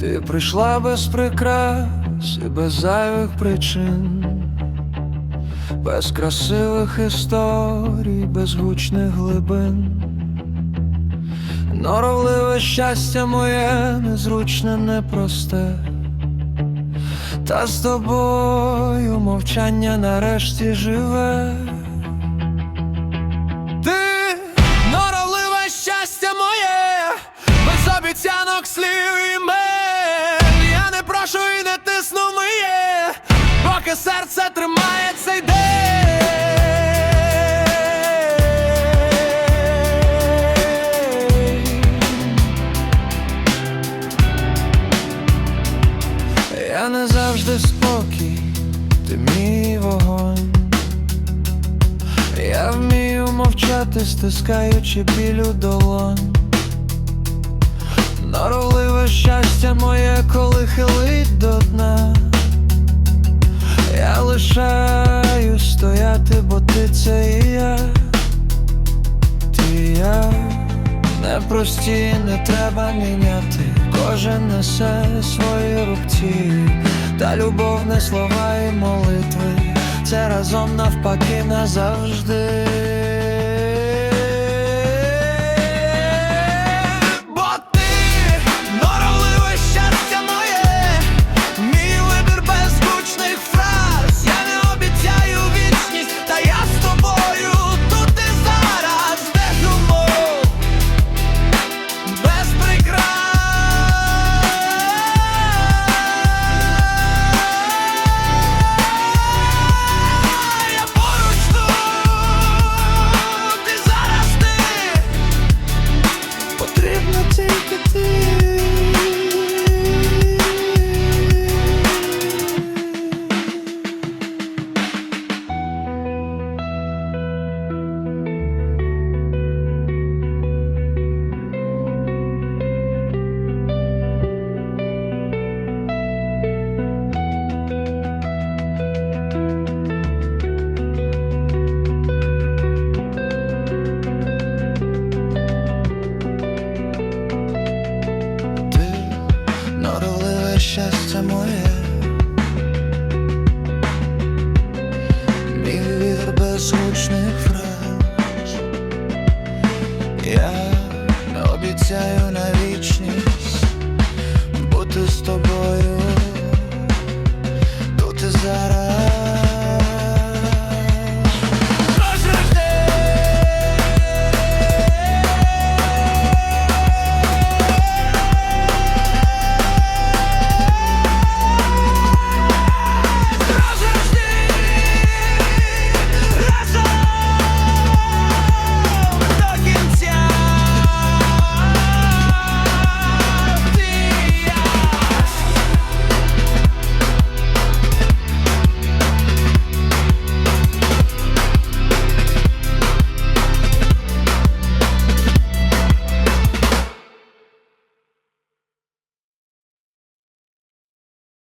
Ти прийшла без прикрас і без зайвих причин, без красивих історій, без гучних глибин. Норовливе щастя моє незручне, непросте. Та з тобою мовчання нарешті живе. Поки серце тримає цей день. Я не завжди спокій, ти мій вогонь. Я вмію мовчати, стискаючи білю долонь. Норовливе щастя моє, коли хилить до дна. Непрості, не треба міняти. Кожен несе свої рубці, та любов не слова і молитви. Це разом навпаки назавжди. серце моє, мій вір без гучних фраз, я обіцяю навіть.